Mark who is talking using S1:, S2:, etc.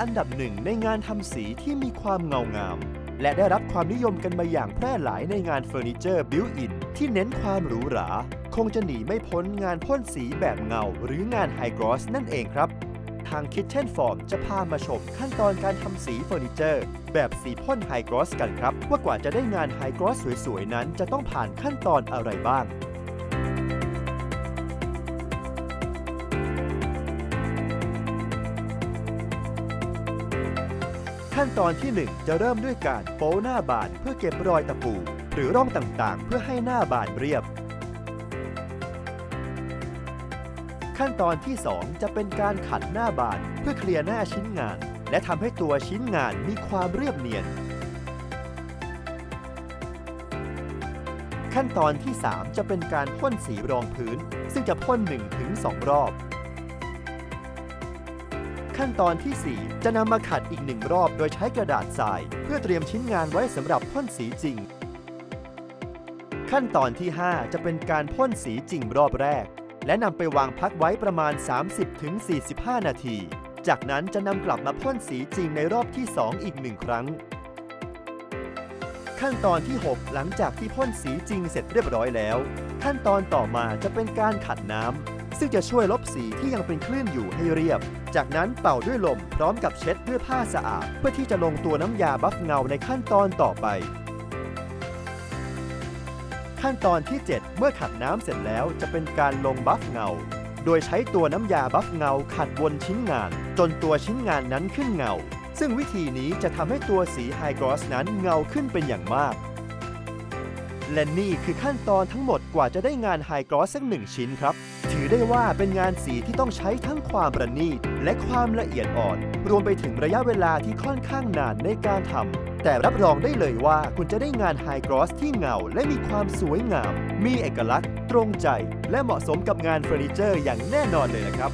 S1: อันดับหนึ่งในงานทำสีที่มีความเงางาม และได้รับความนิยมกันมาอย่างแพร่หลายในงานเฟอร์นิเจอร์บิวอินที่เน้นความหรูหรา คงจะหนีไม่พ้นงานพ่นสีแบบเงา หรืองานไฮกรอสนั่นเองครับ ทาง Kitchen Form จะพามาชมขั้นตอนการทำสีเฟอร์นิเจอร์ แบบสีพ่นไฮกรอสกันครับ ว่ากว่าจะได้งานไฮกรอสสวยๆนั้นจะต้องผ่านขั้นตอนอะไรบ้าง ขั้นตอนที่ 1 จะเริ่มด้วยการโป้หน้าบานเพื่อเก็บรอยตะปู หรือร่องต่างๆ เพื่อให้หน้าบานเรียบ ขั้นตอนที่ 2 จะเป็นการขัดหน้าบานเพื่อเคลียร์หน้าชิ้นงาน และทำให้ตัวชิ้นงานมีความเรียบเนียน ขั้นตอนที่ 3 จะเป็นการพ่นสีรองพื้น ซึ่งจะพ่น1-2 รอบ ขั้นตอนที่ 4 จะนำมาขัดอีกหนึ่งรอบโดยใช้กระดาษทราย เพื่อเตรียมชิ้นงานไว้สำหรับพ่นสีจริง ขั้นตอนที่ 5 จะเป็นการพ่นสีจริงรอบแรก และนำไปวางพักไว้ประมาณ 30-45 นาที จากนั้นจะนำกลับมาพ่นสีจริงในรอบที่ 2 อีกหนึ่งครั้ง ขั้นตอนที่ 6 หลังจากที่พ่นสีจริงเสร็จเรียบร้อยแล้ว ขั้นตอนต่อมาจะเป็นการขัดน้ำ ซึ่งจะช่วยลบสีที่ยังเป็นคลื่นอยู่ให้เรียบ จากนั้นเป่าด้วยลมพร้อมกับเช็ดด้วยผ้าสะอาด เพื่อที่จะลงตัวน้ำยาบัฟเงาในขั้นตอนต่อไป ขั้นตอนที่ 7 เมื่อขัดน้ำเสร็จแล้วจะเป็นการลงบัฟเงา โดยใช้ตัวน้ำยาบัฟเงาขัดบนชิ้นงาน จนตัวชิ้นงานนั้นขึ้นเงา ซึ่งวิธีนี้จะทำให้ตัวสีไฮกรอสนั้นเงาขึ้นเป็นอย่างมากและนี่คือขั้นตอนทั้งหมดกว่าจะได้งานไฮกรอสสักหนึ่งชิ้นครับ ถือได้ว่าเป็นงานสีที่ต้องใช้ทั้งความประณีตและความละเอียดอ่อน รวมไปถึงระยะเวลาที่ค่อนข้างนานในการทำแต่รับรองได้เลยว่าคุณจะได้งานไฮกรอสที่เงาและมีความสวยงาม มีเอกลักษณ์ ตรงใจ และเหมาะสมกับงานเฟอร์นิเจอร์อย่างแน่นอนเลยนะครับ